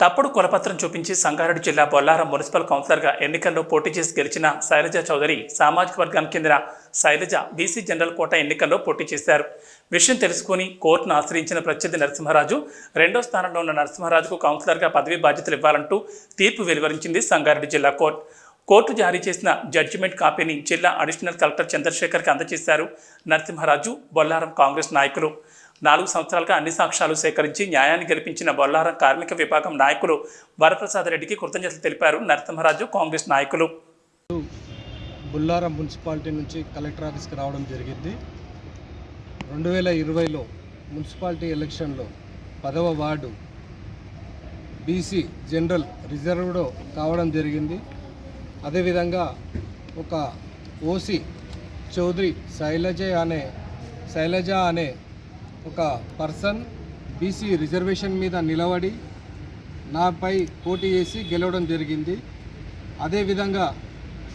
తప్పుడు కులపత్రం చూపించి సంగారెడ్డి జిల్లా బొల్లారం మున్సిపల్ కౌన్సిలర్గా ఎన్నికల్లో పోటీ చేసి గెలిచిన శైలజ చౌదరి సామాజిక వర్గానికి చెందిన శైలజ బీసీ జనరల్ కోట ఎన్నికల్లో పోటీ చేశారు. విషయం తెలుసుకుని కోర్టును ఆశ్రయించిన ప్రత్యర్థి నరసింహరాజు రెండో స్థానంలో ఉన్న నరసింహరాజుకు కౌన్సిలర్గా పదవీ బాధ్యతలు ఇవ్వాలంటూ తీర్పు వెలువరించింది సంగారెడ్డి జిల్లా కోర్టు. కోర్టు జారీ చేసిన జడ్జిమెంట్ కాపీని జిల్లా అడిషనల్ కలెక్టర్ చంద్రశేఖర్కి అందజేశారు నరసింహరాజు బొల్లారం కాంగ్రెస్ నాయకులు. నాలుగు సంవత్సరాలుగా అన్ని సాక్ష్యాలు సేకరించి న్యాయాన్ని గెలిపించిన బొల్లారం కార్మిక విభాగం నాయకులు వరప్రసాద్ రెడ్డికి కృతజ్ఞతలు తెలిపారు నరసింహరాజు కాంగ్రెస్ నాయకులు. బుల్లారం మున్సిపాలిటీ నుంచి కలెక్టర్ ఆఫీస్కి రావడం జరిగింది. రెండు వేల ఇరవైలో మున్సిపాలిటీ ఎలక్షన్లో పదవ వార్డు బీసీ జనరల్ రిజర్వ్డ్ కావడం జరిగింది. అదేవిధంగా ఒక ఓసీ చౌదరి శైలజ అనే శైలజ అనే ఒక పర్సన్ బీసీ రిజర్వేషన్ మీద నిలబడి నాపై పోటీ చేసి గెలవడం జరిగింది. అదేవిధంగా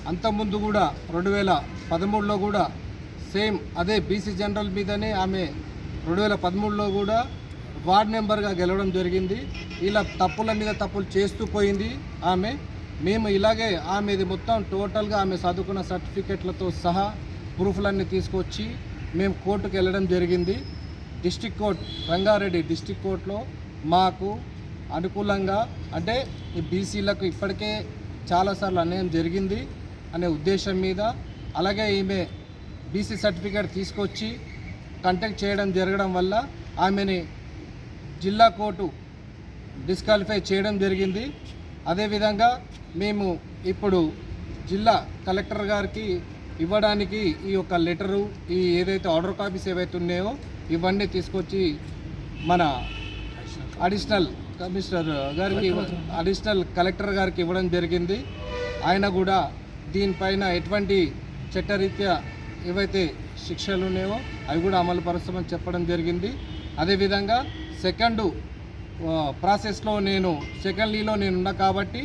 అంతకుముందు కూడా రెండు వేల పదమూడులో కూడా సేమ్ అదే బీసీ జనరల్ మీదనే ఆమె రెండు వేల పదమూడులో కూడా వార్డ్ మెంబర్గా గెలవడం జరిగింది. ఇలా తప్పుల మీద తప్పులు చేస్తూ పోయింది ఆమె. మేము ఇలాగే ఆమెది మొత్తం టోటల్గా ఆమె చదువుకున్న సర్టిఫికెట్లతో సహా ప్రూఫ్లన్నీ తీసుకొచ్చి మేము కోర్టుకు వెళ్ళడం జరిగింది. డిస్టిక్ కోర్ట్ రంగారెడ్డి డిస్టిక్ కోర్టులో మాకు అనుకూలంగా అంటే ఈ బీసీలకు ఇప్పటికే చాలాసార్లు అన్యాయం జరిగింది అనే ఉద్దేశం మీద అలాగే ఈమె బీసీ సర్టిఫికేట్ తీసుకొచ్చి కంటెక్ట్ చేయడం జరగడం వల్ల ఆమెని జిల్లా కోర్టు డిస్క్వాలిఫై చేయడం జరిగింది. అదేవిధంగా మేము ఇప్పుడు జిల్లా కలెక్టర్ గారికి ఇవ్వడానికి ఈ యొక్క లెటరు ఈ ఏదైతే ఆర్డర్ కాపీస్ ఏవైతే ఉన్నాయో ఇవన్నీ తీసుకొచ్చి మన అడిషనల్ కమిషనర్ గారికి అడిషనల్ కలెక్టర్ గారికి ఇవ్వడం జరిగింది. ఆయన కూడా దీనిపైన ఎటువంటి చట్టరీత్యా ఏవైతే శిక్షలు ఉన్నాయో అవి కూడా అమలు పరుస్తామని చెప్పడం జరిగింది. అదేవిధంగా సెకండ్ ప్రాసెస్లో నేను సెకండ్ లీలో నేను ఉన్నా కాబట్టి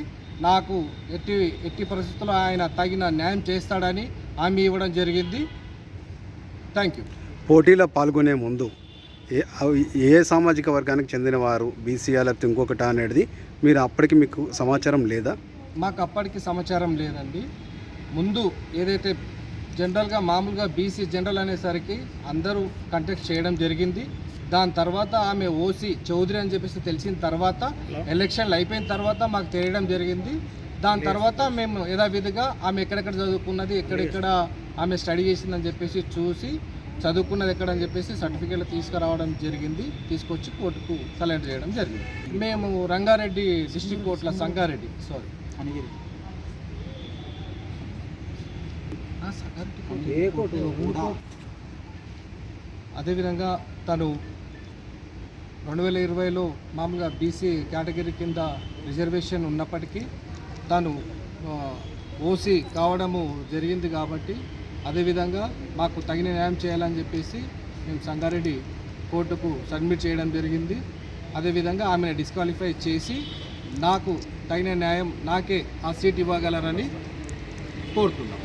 నాకు ఎట్టి ఎట్టి పరిస్థితుల్లో ఆయన తగిన న్యాయం చేస్తాడని హామీ ఇవ్వడం జరిగింది. Thank you. పోటీలో పాల్గొనే ముందు ఏ అవి ఏ సామాజిక వర్గానికి చెందినవారు బీసీఆర్ లేకపోతే ఇంకొకట అనేది మీరు అప్పటికి మీకు సమాచారం లేదా? మాకు అప్పటికి సమాచారం లేదండి. ముందు ఏదైతే జనరల్గా మామూలుగా బీసీ జనరల్ అనేసరికి అందరూ కంటెక్ట్ చేయడం జరిగింది. దాని తర్వాత ఆమె ఓసీ చౌదరి అని చెప్పేసి తెలిసిన తర్వాత ఎలక్షన్లు అయిపోయిన తర్వాత మాకు తెలియడం జరిగింది. దాని తర్వాత మేము యథావిధిగా ఆమె ఎక్కడెక్కడ చదువుకున్నది ఎక్కడెక్కడ ఆమె స్టడీ చేసిందని చెప్పేసి చూసి చదువుకున్నది ఎక్కడని చెప్పేసి సర్టిఫికేట్లు తీసుకురావడం జరిగింది. తీసుకొచ్చి కోర్టుకు సలెండర్ చేయడం జరిగింది. మేము రంగారెడ్డి డిస్టిక్ కోర్టుల సంగారెడ్డి సారీ అదేవిధంగా తను రెండు వేల ఇరవైలో మామూలుగా బీసీ కేటగిరీ కింద రిజర్వేషన్ ఉన్నప్పటికీ తను ఓసీ కావడము జరిగింది కాబట్టి అదేవిధంగా మాకు తగిన న్యాయం చేయాలని చెప్పేసి మేము సంగారెడ్డి కోర్టుకు సబ్మిట్ చేయడం జరిగింది. అదేవిధంగా ఆమెను డిస్క్వాలిఫై చేసి నాకు తగిన న్యాయం నాకే ఆ సీట్ ఇవ్వగలరని కోరుతున్నాం.